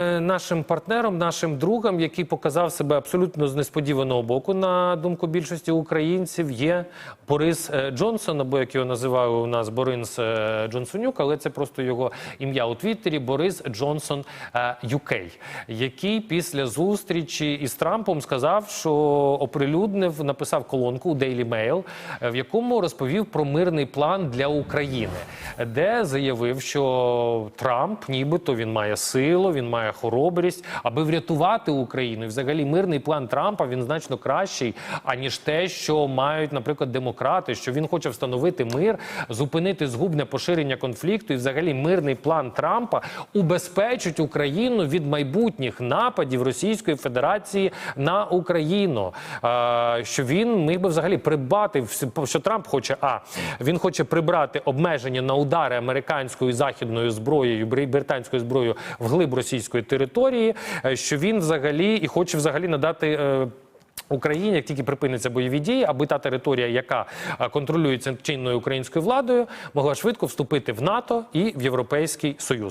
Е, Нашим партнером, нашим другом, який показав себе абсолютно з несподіваного боку, на думку більшості українців, є Борис е, Джонсон, або як його називає у нас Борис е, Джонсонюк, але це просто його ім'я у Твіттері Борис Джонсон UK, який після зустрічі із Трампом сказав, що оприлюднив, написав колонку у Daily Mail, в якому розповів про мирний план для України, де заявив, що Трамп, нібито він має силу, він має хоробрість, аби врятувати Україну. І взагалі мирний план Трампа він значно кращий, аніж те, що мають, наприклад, демократи, що він хоче встановити мир, зупинити згубне поширення конфлікту. І взагалі мирний план Трампа убезпечить Україну від майбутніх нападів Російської Федерації на Україну. Е, Що він міг би взагалі придбати вс- що Трамп хоче. А він хоче прибрати обмеження на удари американською західною зброєю, бри- британською зброєю вглиб російської території. е, Що він взагалі і хоче взагалі надати. е, Україні, як тільки припиняться бойові дії, аби та територія, яка е, контролюється чинною українською владою, могла швидко вступити в НАТО і в Європейський Союз.